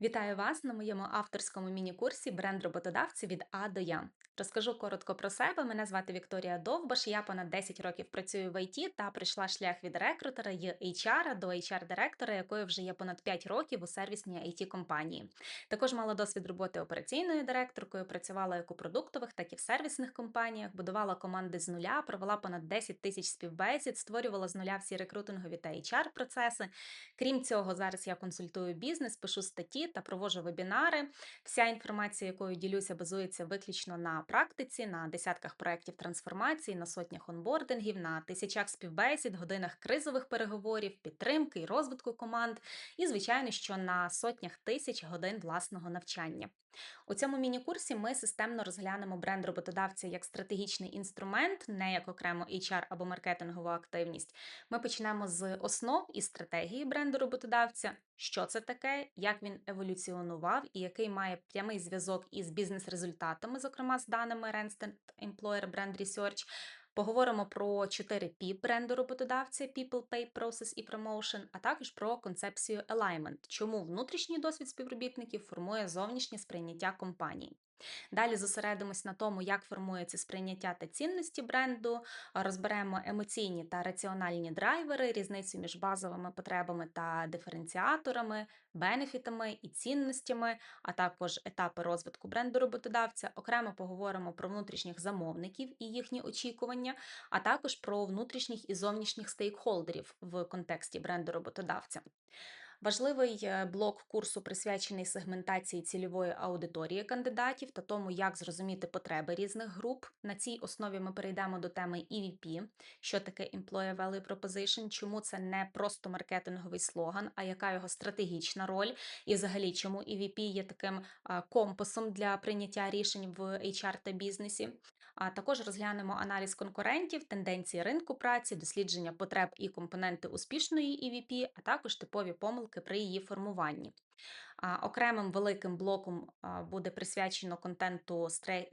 Вітаю вас на моєму авторському міні-курсі бренд роботодавця від А до Я. Розкажу коротко про себе. Мене звати Вікторія Довбаш. Я понад 10 років працюю в ІТ та прийшла шлях від рекрутера і HR до HR-директора, якою вже є понад 5 років у сервісній it компанії. Також мала досвід роботи операційною директоркою, працювала як у продуктових, так і в сервісних компаніях, будувала команди з нуля, провела понад 10 тисяч співбесід, створювала з нуля всі рекрутингові та HR-процеси. Крім цього, зараз я консультую бізнес, пишу статті та проводжу вебінари. Вся інформація, якою ділюся, базується виключно на практиці, на десятках проєктів трансформації, на сотнях онбордингів, на тисячах співбесід, годинах кризових переговорів, підтримки і розвитку команд, і, звичайно, що на сотнях тисяч годин власного навчання. У цьому міні-курсі ми системно розглянемо бренд роботодавця як стратегічний інструмент, не як окремо HR або маркетингову активність. Ми почнемо з основ і стратегії бренду роботодавця, що це таке, як він еволюціонував і який має прямий зв'язок із бізнес-результатами, зокрема з даними Randstad Employer Brand Research. Поговоримо про 4 P бренду роботодавця: People, Pay, Process і Promotion, а також про концепцію Alignment, чому внутрішній досвід співробітників формує зовнішнє сприйняття компанії. Далі зосередимось на тому, як формується сприйняття та цінності бренду, розберемо емоційні та раціональні драйвери, різницю між базовими потребами та диференціаторами, бенефітами і цінностями, а також етапи розвитку бренду роботодавця. Окремо поговоримо про внутрішніх замовників і їхні очікування, а також про внутрішніх і зовнішніх стейкхолдерів в контексті бренду роботодавця. Важливий е, блок курсу присвячений сегментації цільової аудиторії кандидатів та тому, як зрозуміти потреби різних груп. На цій основі ми перейдемо до теми EVP, що таке Employer Value Proposition, чому це не просто маркетинговий слоган, а яка його стратегічна роль, і взагалі, чому EVP є таким компасом для прийняття рішень в HR та бізнесі. А також розглянемо аналіз конкурентів, тенденції ринку праці, дослідження потреб і компоненти успішної EVP, а також типові помилки при її формуванні. Окремим великим блоком буде присвячено контенту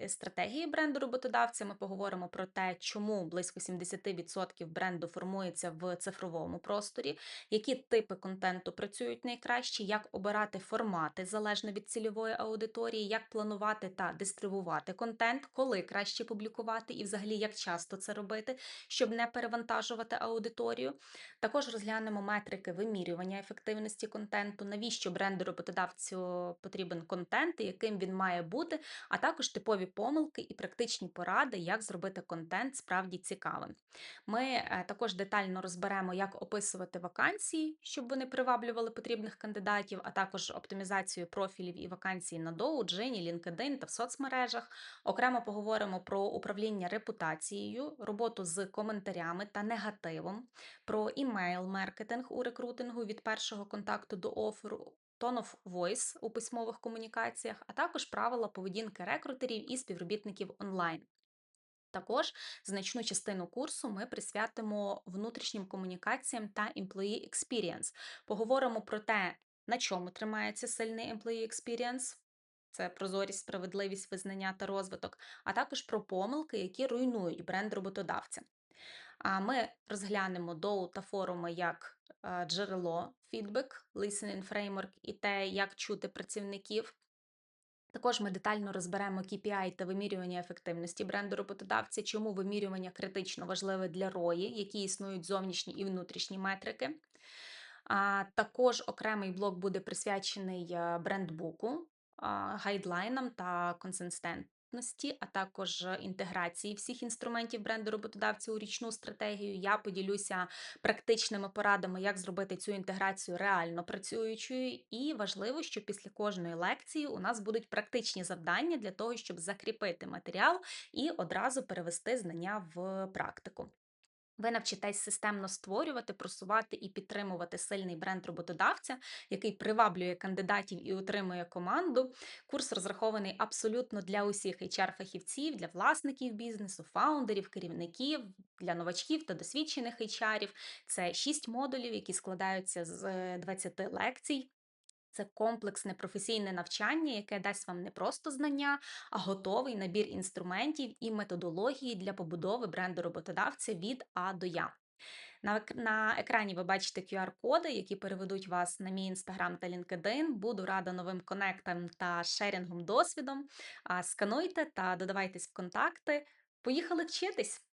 стратегії бренду роботодавця. Ми поговоримо про те, чому близько 70% бренду формується в цифровому просторі, які типи контенту працюють найкраще, як обирати формати залежно від цільової аудиторії, як планувати та дистрибувати контент, коли краще публікувати, і взагалі як часто це робити, щоб не перевантажувати аудиторію. Також розглянемо метрики вимірювання ефективності контенту, навіщо бренду роботодавця роботодавцю потрібен контент, яким він має бути, а також типові помилки і практичні поради, як зробити контент справді цікавим. Ми е, також детально розберемо, як описувати вакансії, щоб вони приваблювали потрібних кандидатів, а також оптимізацію профілів і вакансій на Dow, Джині, LinkedIn та в соцмережах. Окремо поговоримо про управління репутацією, роботу з коментарями та негативом, про імейл-маркетинг у рекрутингу від першого контакту до оферу, tone of voice у письмових комунікаціях, а також правила поведінки рекрутерів і співробітників онлайн. Також значну частину курсу ми присвятимо внутрішнім комунікаціям та Employee Experience. Поговоримо про те, на чому тримається сильний Employee Experience, це прозорість, справедливість, визнання та розвиток, а також про помилки, які руйнують бренд роботодавця. Ми розглянемо доу та форуми як джерело, фідбек, listening framework і те, як чути працівників. Також ми детально розберемо KPI та вимірювання ефективності бренду роботодавця, чому вимірювання критично важливе для рої, які існують зовнішні і внутрішні метрики. А Також окремий блок буде присвячений е, брендбуку, гайдлайнам та консистент а також інтеграції всіх інструментів бренду роботодавця у річну стратегію. Я поділюся практичними порадами, як зробити цю інтеграцію реально працюючою. І важливо, що після кожної лекції у нас будуть практичні завдання для того, щоб закріпити матеріал і одразу перевести знання в практику. Ви навчитесь системно створювати, просувати і підтримувати сильний бренд роботодавця, який приваблює кандидатів і утримує команду. Курс розрахований абсолютно для усіх HR-фахівців, для власників бізнесу, фаундерів, керівників, для новачків та досвідчених HR. Це шість модулів, які складаються з 20 е, лекцій. Це комплексне професійне навчання, яке дасть вам не просто знання, а готовий набір інструментів і методології для побудови бренду роботодавця від А до Я. На, екрані ви бачите QR-коди, які переведуть вас на мій інстаграм та LinkedIn. Буду рада новим конектам та шерінгом досвідом. Скануйте та додавайтесь в контакти. Поїхали вчитись!